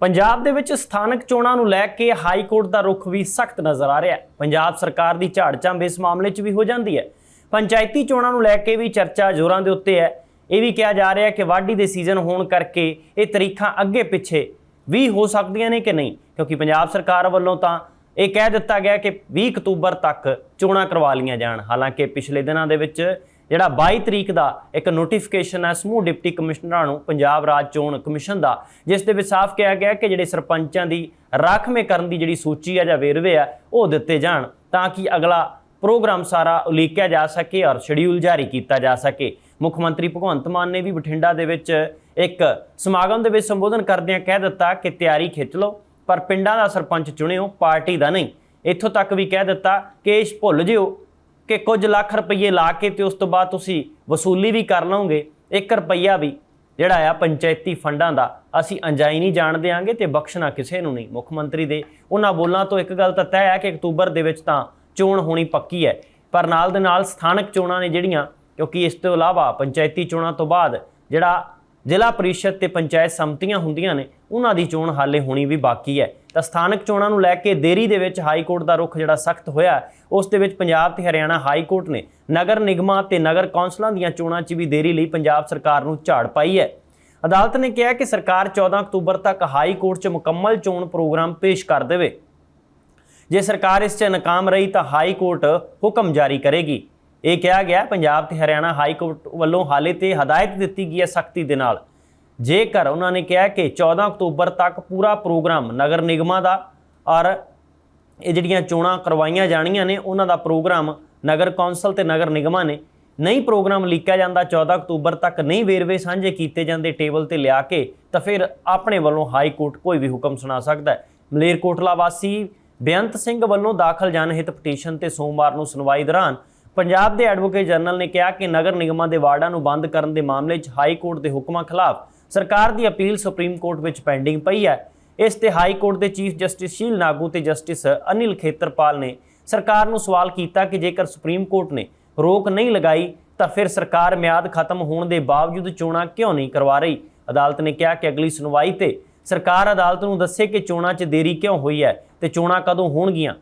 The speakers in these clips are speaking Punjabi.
ਪੰਜਾਬ ਦੇ ਵਿੱਚ ਸਥਾਨਕ ਚੋਣਾਂ ਨੂੰ ਲੈ ਕੇ ਹਾਈ ਕੋਰਟ ਦਾ ਰੁਖ ਵੀ ਸਖਤ ਨਜ਼ਰ ਆ ਰਿਹਾ ਹੈ। ਪੰਜਾਬ ਸਰਕਾਰ ਦੀ ਝਾੜਚੰਬ ਇਸ ਮਾਮਲੇ 'ਚ ਵੀ ਹੋ ਜਾਂਦੀ ਹੈ। ਪੰਚਾਇਤੀ ਚੋਣਾਂ ਨੂੰ ਲੈ ਕੇ ਵੀ ਚਰਚਾ ਜ਼ੋਰਾਂ ਦੇ ਉੱਤੇ ਹੈ। ਇਹ ਵੀ ਕਿਹਾ ਜਾ ਰਿਹਾ ਹੈ ਕਿ ਵਾਢੀ ਦੇ ਸੀਜ਼ਨ ਹੋਣ ਕਰਕੇ ਇਹ ਤਰੀਖਾਂ ਅੱਗੇ ਪਿੱਛੇ ਵੀ ਹੋ ਸਕਦੀਆਂ ਨੇ ਕਿ ਨਹੀਂ? ਕਿਉਂਕਿ ਪੰਜਾਬ ਸਰਕਾਰ ਵੱਲੋਂ ਤਾਂ ਇਹ ਕਹਿ ਦਿੱਤਾ ਗਿਆ ਕਿ 20 ਅਕਤੂਬਰ ਤੱਕ ਚੋਣਾਂ ਕਰਵਾ ਲਈਆਂ ਜਾਣ। ਹਾਲਾਂਕਿ ਪਿਛਲੇ ਦਿਨਾਂ ਦੇ ਵਿੱਚ ਜਿਹੜਾ 22 ਤਰੀਕ ਦਾ ਇੱਕ ਨੋਟੀਫਿਕੇਸ਼ਨ ਹੈ, ਸਮੂਹ ਡਿਪਟੀ ਕਮਿਸ਼ਨਰਾਂ ਨੂੰ ਪੰਜਾਬ ਰਾਜ ਚੋਣ ਕਮਿਸ਼ਨ ਦਾ, ਜਿਸ ਦੇ ਵਿੱਚ ਸਾਫ਼ ਕਿਹਾ ਗਿਆ ਕਿ ਜਿਹੜੇ ਸਰਪੰਚਾਂ ਦੀ ਰਾਖਵੇਂ ਕਰਨ ਦੀ ਜਿਹੜੀ ਸੂਚੀ ਆ ਜਾਂ ਵੇਰਵੇ ਆ ਉਹ ਦਿੱਤੇ ਜਾਣ ਤਾਂ ਕਿ ਅਗਲਾ ਪ੍ਰੋਗਰਾਮ ਸਾਰਾ ਉਲੀਕਿਆ ਜਾ ਸਕੇ ਔਰ ਸ਼ਡਿਊਲ ਜਾਰੀ ਕੀਤਾ ਜਾ ਸਕੇ। ਮੁੱਖ ਮੰਤਰੀ ਭਗਵੰਤ ਮਾਨ ਨੇ ਵੀ ਬਠਿੰਡਾ ਦੇ ਵਿੱਚ ਇੱਕ ਸਮਾਗਮ ਦੇ ਵਿੱਚ ਸੰਬੋਧਨ ਕਰਦਿਆਂ ਕਹਿ ਦਿੱਤਾ ਕਿ ਤਿਆਰੀ ਖਿੱਚ ਲਓ, ਪਰ ਪਿੰਡਾਂ ਦਾ ਸਰਪੰਚ ਚੁਣਿਓ, ਪਾਰਟੀ ਦਾ ਨਹੀਂ। ਇੱਥੋਂ ਤੱਕ ਵੀ ਕਹਿ ਦਿੱਤਾ ਕਿ ਭੁੱਲ ਜਿਓ ਕਿ ਕੁਝ ਲੱਖ ਰੁਪਏ ਲਾ ਕੇ ਤੇ ਉਸ ਤੋਂ ਬਾਅਦ ਤੁਸੀਂ ਵਸੂਲੀ ਵੀ ਕਰ ਲਓਗੇ 1 ਰੁਪਈਆ ਵੀ ਜਿਹੜਾ ਆ ਪੰਚਾਇਤੀ ਫੰਡਾਂ ਦਾ ਅਸੀਂ ਅੰਜਾਈ ਨਹੀਂ ਜਾਣ ਦਿਆਂਗੇ ਤੇ ਬਖਸ਼ਣਾ ਕਿਸੇ ਨੂੰ ਨਹੀਂ। ਮੁੱਖ ਮੰਤਰੀ ਦੇ ਉਹਨਾਂ ਬੋਲਾਂ ਤੋਂ ਇੱਕ ਗੱਲ ਤਾਂ ਤੈਅ ਹੈ ਕਿ ਅਕਤੂਬਰ ਦੇ ਵਿੱਚ ਤਾਂ ਚੋਣ ਹੋਣੀ ਪੱਕੀ ਹੈ, ਪਰ ਨਾਲ ਦੇ ਨਾਲ ਸਥਾਨਕ ਚੋਣਾਂ ਨੇ ਜਿਹੜੀਆਂ, ਕਿਉਂਕਿ ਇਸ ਤੋਂ ਇਲਾਵਾ ਪੰਚਾਇਤੀ ਚੋਣਾਂ ਤੋਂ ਬਾਅਦ ਜਿਹੜਾ ਜ਼ਿਲ੍ਹਾ ਪਰਿਸ਼ਦ ਤੇ ਪੰਚਾਇਤ ਸੰਮਤੀਆਂ ਹੁੰਦੀਆਂ ਨੇ, ਉਹਨਾਂ ਦੀ ਚੋਣ ਹਾਲੇ ਹੋਣੀ ਵੀ ਬਾਕੀ ਹੈ। ਤਾਂ ਸਥਾਨਕ ਚੋਣਾਂ ਨੂੰ ਲੈ ਕੇ ਦੇਰੀ ਦੇ ਵਿੱਚ ਹਾਈ ਕੋਰਟ ਦਾ ਰੁਖ ਜਿਹੜਾ ਸਖਤ ਹੋਇਆ ਉਸ ਦੇ ਵਿੱਚ ਪੰਜਾਬ ਤੇ ਹਰਿਆਣਾ ਹਾਈ ਕੋਰਟ ਨੇ ਨਗਰ ਨਿਗਮਾਂ ਤੇ ਨਗਰ ਕੌਂਸਲਾਂ ਦੀਆਂ ਚੋਣਾਂ 'ਚ ਵੀ ਦੇਰੀ ਲਈ ਪੰਜਾਬ ਸਰਕਾਰ ਨੂੰ ਝਾੜ ਪਾਈ ਹੈ। ਅਦਾਲਤ ਨੇ ਕਿਹਾ ਕਿ ਸਰਕਾਰ 14 ਅਕਤੂਬਰ ਤੱਕ ਹਾਈ ਕੋਰਟ 'ਚ ਮੁਕੰਮਲ ਚੋਣ ਪ੍ਰੋਗਰਾਮ ਪੇਸ਼ ਕਰ ਦੇਵੇ। ਜੇ ਸਰਕਾਰ ਇਸ 'ਚ ਨਾਕਾਮ ਰਹੀ ਤਾਂ ਹਾਈ ਕੋਰਟ ਹੁਕਮ ਜਾਰੀ ਕਰੇਗੀ। ਇਹ ਕਿਹਾ ਗਿਆ, ਪੰਜਾਬ ਤੇ ਹਰਿਆਣਾ ਹਾਈ ਕੋਰਟ ਵੱਲੋਂ ਹਾਲੇ ਤੇ ਹਦਾਇਤ ਦਿੱਤੀ ਗਈ ਹੈ ਸਖਤੀ ਦੇ ਨਾਲ। ਜੇਕਰ ਉਹਨਾਂ ਨੇ ਕਿਹਾ ਕਿ 14 ਅਕਤੂਬਰ ਤੱਕ ਪੂਰਾ ਪ੍ਰੋਗਰਾਮ ਨਗਰ ਨਿਗਮਾਂ ਦਾ ਔਰ ਇਹ ਜਿਹੜੀਆਂ ਚੋਣਾਂ ਕਰਵਾਈਆਂ ਜਾਣੀਆਂ ਨੇ, ਉਹਨਾਂ ਦਾ ਪ੍ਰੋਗਰਾਮ ਨਗਰ ਕੌਂਸਲ ਤੇ ਨਗਰ ਨਿਗਮਾਂ ਨੇ, ਨਹੀਂ ਪ੍ਰੋਗਰਾਮ ਲੀਕਿਆ ਜਾਂਦਾ 14 ਅਕਤੂਬਰ ਤੱਕ ਨਹੀਂ ਵੇਰਵੇ ਸਾਂਝੇ ਕੀਤੇ ਜਾਂਦੇ ਟੇਬਲ ਤੇ ਲਿਆ ਕੇ, ਤਾਂ ਫਿਰ ਆਪਣੇ ਵੱਲੋਂ ਹਾਈ ਕੋਰਟ ਕੋਈ ਵੀ ਹੁਕਮ ਸੁਣਾ ਸਕਦਾ ਹੈ। ਮਲੇਰਕੋਟਲਾ ਵਾਸੀ ਬੇਅੰਤ ਸਿੰਘ ਵੱਲੋਂ ਦਾਖਲ ਜਨਹਿਤ ਪਟੀਸ਼ਨ ਤੇ ਸੋਮਵਾਰ ਨੂੰ ਸੁਣਵਾਈ ਦੌਰਾਨ ਪੰਜਾਬ ਦੇ ਐਡਵੋਕੇਟ ਜਨਰਲ ਨੇ ਕਿਹਾ ਕਿ ਨਗਰ ਨਿਗਮਾਂ ਦੇ ਵਾਰਡਾਂ ਨੂੰ ਬੰਦ ਕਰਨ ਦੇ ਮਾਮਲੇ 'ਚ ਹਾਈ ਕੋਰਟ ਦੇ ਹੁਕਮਾਂ ਖਿਲਾਫ ਸਰਕਾਰ ਦੀ ਅਪੀਲ ਸੁਪਰੀਮ ਕੋਰਟ ਵਿੱਚ ਪੈਂਡਿੰਗ ਪਈ ਹੈ। ਇਸ ਤੇ ਹਾਈ ਕੋਰਟ ਦੇ ਚੀਫ ਜਸਟਿਸ ਸ਼ੀਲ ਨਾਗੂ ਤੇ ਜਸਟਿਸ ਅਨਿਲ ਖੇਤਰਪਾਲ ਨੇ ਸਰਕਾਰ ਨੂੰ ਸਵਾਲ ਕੀਤਾ ਕਿ ਜੇਕਰ ਸੁਪਰੀਮ ਕੋਰਟ ਨੇ ਰੋਕ ਨਹੀਂ ਲਗਾਈ, ਤਾਂ ਫਿਰ ਸਰਕਾਰ ਮਿਆਦ ਖਤਮ ਹੋਣ ਦੇ ਬਾਵਜੂਦ ਚੋਣਾਂ ਕਿਉਂ ਨਹੀਂ ਕਰਵਾ ਰਹੀ? ਅਦਾਲਤ ਨੇ ਕਿਹਾ ਕਿ ਅਗਲੀ ਸੁਣਵਾਈ ਤੇ ਸਰਕਾਰ ਅਦਾਲਤ ਨੂੰ ਦੱਸੇ ਕਿ ਚੋਣਾਂ 'ਚ ਦੇਰੀ ਕਿਉਂ ਹੋਈ ਹੈ ਤੇ ਚੋਣਾਂ ਕਦੋਂ ਹੋਣਗੀਆਂ।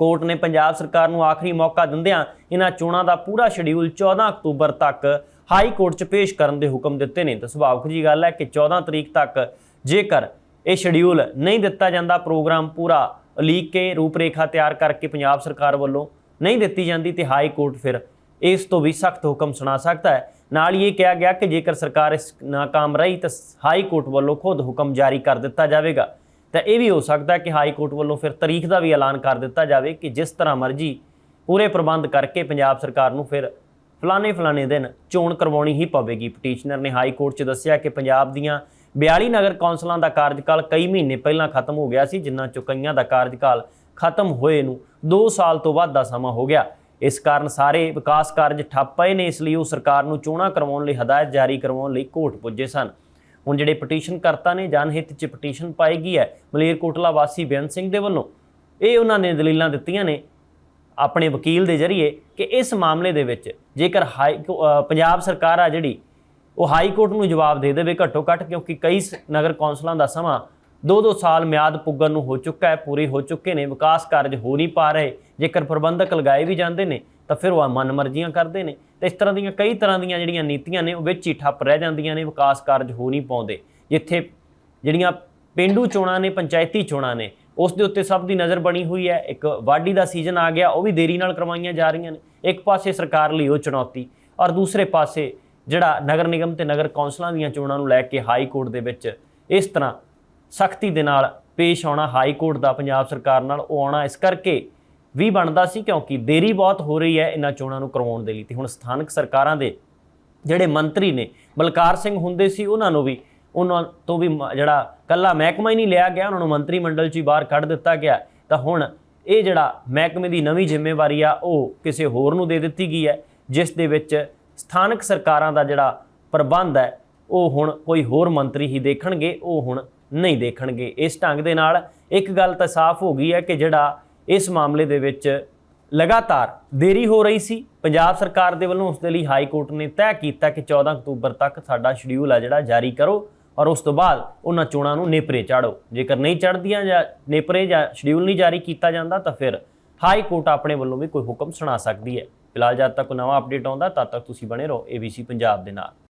ਕੋਰਟ ਨੇ ਪੰਜਾਬ ਸਰਕਾਰ ਨੂੰ ਆਖਰੀ ਮੌਕਾ ਦਿੰਦਿਆਂ ਇਹਨਾਂ ਚੋਣਾਂ ਦਾ ਪੂਰਾ ਸ਼ਡਿਊਲ 14 ਅਕਤੂਬਰ ਤੱਕ ਹਾਈ ਕੋਰਟ 'ਚ ਪੇਸ਼ ਕਰਨ ਦੇ ਹੁਕਮ ਦਿੱਤੇ ਨੇ। ਤਾਂ ਸੁਭਾਵਕ ਜੀ ਗੱਲ ਹੈ ਕਿ 14 ਤਰੀਕ ਤੱਕ ਜੇਕਰ ਇਹ ਸ਼ਡਿਊਲ ਨਹੀਂ ਦਿੱਤਾ ਜਾਂਦਾ, ਪ੍ਰੋਗਰਾਮ ਪੂਰਾ ਉਲੀਕ ਕੇ ਰੂਪਰੇਖਾ ਤਿਆਰ ਕਰਕੇ ਪੰਜਾਬ ਸਰਕਾਰ ਵੱਲੋਂ ਨਹੀਂ ਦਿੱਤੀ ਜਾਂਦੀ, ਤੇ ਹਾਈ ਕੋਰਟ ਫਿਰ ਇਸ ਤੋਂ ਵੀ ਸਖਤ ਹੁਕਮ ਸੁਣਾ ਸਕਦਾ ਹੈ। ਨਾਲ ਹੀ ਇਹ ਕਿਹਾ ਗਿਆ ਕਿ ਜੇਕਰ ਸਰਕਾਰ ਇਸ ਨਾਕਾਮ ਰਹੀ, ਤਾਂ ਹਾਈ ਕੋਰਟ ਵੱਲੋਂ ਖੁਦ ਹੁਕਮ ਜਾਰੀ ਕਰ ਦਿੱਤਾ ਜਾਵੇਗਾ। ਤਾਂ ਇਹ ਵੀ ਹੋ ਸਕਦਾ ਕਿ ਹਾਈ ਕੋਰਟ ਵੱਲੋਂ ਫਿਰ ਤਾਰੀਖ ਦਾ ਵੀ ਐਲਾਨ ਕਰ ਦਿੱਤਾ ਜਾਵੇ ਕਿ ਜਿਸ ਤਰ੍ਹਾਂ ਮਰਜ਼ੀ ਪੂਰੇ ਪ੍ਰਬੰਧ ਕਰਕੇ ਪੰਜਾਬ ਸਰਕਾਰ ਨੂੰ ਫਿਰ ਫਲਾਣੇ ਫਲਾਣੇ ਦਿਨ ਚੋਣ ਕਰਵਾਉਣੀ ਹੀ ਪਵੇਗੀ। ਪਟੀਸ਼ਨਰ ਨੇ ਹਾਈ ਕੋਰਟ 'ਚ ਦੱਸਿਆ ਕਿ ਪੰਜਾਬ ਦੀਆਂ 42 ਨਗਰ ਕੌਂਸਲਾਂ ਦਾ ਕਾਰਜਕਾਲ ਕਈ ਮਹੀਨੇ ਪਹਿਲਾਂ ਖਤਮ ਹੋ ਗਿਆ ਸੀ, ਜਿਨ੍ਹਾਂ ਚੋਂ ਕਈਆਂ ਦਾ ਕਾਰਜਕਾਲ ਖਤਮ ਹੋਏ ਨੂੰ 2 ਸਾਲ ਤੋਂ ਵੱਧ ਦਾ ਸਮਾਂ ਹੋ ਗਿਆ। ਇਸ ਕਾਰਨ ਸਾਰੇ ਵਿਕਾਸ ਕਾਰਜ ਠੱਪ ਪਏ ਨੇ, ਇਸ ਲਈ ਉਹ ਸਰਕਾਰ ਨੂੰ ਚੋਣਾਂ ਕਰਵਾਉਣ ਲਈ ਹਦਾਇਤ ਜਾਰੀ ਕਰਵਾਉਣ ਲਈ ਕੋਰਟ ਪੁੱਜੇ ਸਨ। ਹੁਣ ਜਿਹੜੇ ਪਟੀਸ਼ਨ ਕਰਤਾ ਨੇ ਜਨਹਿਤ 'ਚ ਪਟੀਸ਼ਨ ਪਾਈ ਗਈ ਹੈ ਮਲੇਰਕੋਟਲਾ ਵਾਸੀ ਬੇਅੰਤ ਸਿੰਘ ਦੇ ਵੱਲੋਂ। ਇਹ ਉਹਨਾਂ ਨੇ ਦਲੀਲਾਂ ਦਿੱਤੀਆਂ ਨੇ। ਆਪਣੇ ਵਕੀਲ ਦੇ ਜ਼ਰੀਏ ਕਿ ਇਸ ਮਾਮਲੇ ਦੇ ਵਿੱਚ ਜੇਕਰ ਹਾਈ ਕੋ- ਪੰਜਾਬ ਸਰਕਾਰ ਆ ਜਿਹੜੀ, ਉਹ ਹਾਈ ਕੋਰਟ ਨੂੰ ਜਵਾਬ ਦੇ ਦੇਵੇ ਘੱਟੋ ਘੱਟ, ਕਿਉਂਕਿ ਕਈ ਸ- ਨਗਰ ਕੌਂਸਲਾਂ ਦਾ ਸਮਾਂ ਦੋ ਦੋ ਸਾਲ ਮਿਆਦ ਪੁੱਗਣ ਨੂੰ ਹੋ ਚੁੱਕਾ ਹੈ, ਪੂਰੇ ਹੋ ਚੁੱਕੇ ਨੇ, ਵਿਕਾਸ ਕਾਰਜ ਹੋ ਨਹੀਂ ਪਾ ਰਹੇ, ਜੇਕਰ ਪ੍ਰਬੰਧਕ ਲਗਾਏ ਵੀ ਜਾਂਦੇ ਨੇ, ਤਾਂ ਫਿਰ ਉਹ ਮਨਮਰਜ਼ੀਆਂ ਕਰਦੇ ਨੇ। ਤੇ ਇਸ ਤਰ੍ਹਾਂ ਦੀਆਂ ਕਈ ਤਰ੍ਹਾਂ ਦੀਆਂ ਜਿਹੜੀਆਂ ਨੀਤੀਆਂ ਨੇ, ਉਹ ਵਿੱਚ ਹੀ ਠੱਪ ਰਹਿ ਜਾਂਦੀਆਂ ਨੇ, ਵਿਕਾਸ ਕਾਰਜ ਹੋ ਨਹੀਂ ਪਾਉਂਦੇ, ਜਿੱਥੇ ਜਿਹੜੀਆਂ ਪਿੰਡੂ ਚੋਣਾਂ ਨੇ, ਪੰਚਾਇਤੀ ਚੋਣਾਂ ਨੇ ਉਸ ਦੇ ਉੱਤੇ ਸਭ ਦੀ ਨਜ਼ਰ ਬਣੀ ਹੋਈ ਹੈ। ਇੱਕ ਵਾਢੀ ਦਾ ਸੀਜ਼ਨ ਆ ਗਿਆ, ਉਹ ਵੀ ਦੇਰੀ ਨਾਲ ਕਰਵਾਈਆਂ ਜਾ ਰਹੀਆਂ ਨੇ। ਇੱਕ ਪਾਸੇ ਸਰਕਾਰ ਲਈ ਉਹ ਚੁਣੌਤੀ, ਔਰ ਦੂਸਰੇ ਪਾਸੇ ਜਿਹੜਾ ਨਗਰ ਨਿਗਮ ਤੇ ਨਗਰ ਕੌਂਸਲਾਂ ਦੀਆਂ ਚੋਣਾਂ ਨੂੰ ਲੈ ਕੇ ਹਾਈ ਕੋਰਟ ਦੇ ਵਿੱਚ ਇਸ ਤਰ੍ਹਾਂ ਸਖਤੀ ਦੇ ਨਾਲ ਪੇਸ਼ ਆਉਣਾ, ਹਾਈ ਕੋਰਟ ਦਾ ਪੰਜਾਬ ਸਰਕਾਰ ਨਾਲ ਉਹ ਆਉਣਾ, ਇਸ ਕਰਕੇ ਵੀ ਬਣਦਾ ਸੀ ਕਿਉਂਕਿ ਦੇਰੀ ਬਹੁਤ ਹੋ ਰਹੀ ਹੈ ਇਹਨਾਂ ਚੋਣਾਂ ਨੂੰ ਕਰਵਾਉਣ ਦੇ ਲਈ। ਤੇ ਹੁਣ ਸਥਾਨਕ ਸਰਕਾਰਾਂ ਦੇ ਜਿਹੜੇ ਮੰਤਰੀ ਨੇ, ਬਲਕਾਰ ਸਿੰਘ ਹੁੰਦੇ ਸੀ, ਉਹਨਾਂ ਨੂੰ ਵੀ ਉਹਨਾਂ ਤੋਂ ਵੀ ਮ- ਜਿਹੜਾ ਕੱਲਾ ਮਹਿਕਮਾ ਹੀ ਨਹੀਂ ਲਿਆ ਗਿਆ, ਉਹਨਾਂ ਨੂੰ ਮੰਤਰੀ ਮੰਡਲ 'ਚ ਹੀ ਬਾਹਰ ਕੱਢ ਦਿੱਤਾ ਗਿਆ। ਤਾਂ ਹੁਣ ਇਹ ਜਿਹੜਾ ਮਹਿਕਮੇ ਦੀ ਨਵੀਂ ਜ਼ਿੰਮੇਵਾਰੀ ਆ, ਉਹ ਕਿਸੇ ਹੋਰ ਨੂੰ ਦੇ ਦਿੱਤੀ ਗਈ ਹੈ, ਜਿਸ ਦੇ ਵਿੱਚ ਸਥਾਨਕ ਸਰਕਾਰਾਂ ਦਾ ਜਿਹੜਾ ਪ੍ਰਬੰਧ ਹੈ, ਉਹ ਹੁਣ ਕੋਈ ਹੋਰ ਮੰਤਰੀ ਹੀ ਦੇਖਣਗੇ, ਉਹ ਹੁਣ ਨਹੀਂ ਦੇਖਣਗੇ। ਇਸ ਢੰਗ ਦੇ ਨਾਲ ਇੱਕ ਗੱਲ ਤਾਂ ਸਾਫ਼ ਹੋ ਗਈ ਹੈ ਕਿ ਜਿਹੜਾ ਇਸ ਮਾਮਲੇ ਦੇ ਵਿੱਚ ਲਗਾਤਾਰ ਦੇਰੀ ਹੋ ਰਹੀ ਸੀ, ਪੰਜਾਬ ਸਰਕਾਰ ਦੇ ਵੱਲੋਂ ਉਸ ਦੇ ਲਈ ਹਾਈ ਕੋਰਟ ਨੇ ਤੈਅ ਕੀਤਾ ਕਿ 14 ਅਕਤੂਬਰ ਤੱਕ ਸਾਡਾ ਸ਼ਡਿਊਲ ਆ ਜਿਹੜਾ ਜਾਰੀ ਕਰੋ। ਔਰ ਉਸ ਤੋਂ ਬਾਅਦ ਉਹਨਾਂ ਚੋਣਾਂ ਨੂੰ ਨੇਪਰੇ ਚਾੜੋ। ਜੇਕਰ ਨਹੀਂ ਚੜਦੀਆਂ ਜਾਂ ਨੇਪਰੇ ਜਾਂ ਸ਼ਡਿਊਲ ਨਹੀਂ ਜਾਰੀ ਕੀਤਾ ਜਾਂਦਾ, ਤਾਂ ਫਿਰ ਹਾਈ ਕੋਰਟ ਆਪਣੇ ਵੱਲੋਂ ਵੀ ਕੋਈ ਹੁਕਮ ਸੁਣਾ ਸਕਦੀ ਹੈ। ਫਿਲਹਾਲ ਜਦ ਤੱਕ ਕੋਈ ਨਵਾਂ ਅਪਡੇਟ ਆਉਂਦਾ, ਤਦ ਤੱਕ ਤੁਸੀਂ ਬਣੇ ਰਹੋ ABC ਪੰਜਾਬ ਦੇ ਨਾਲ।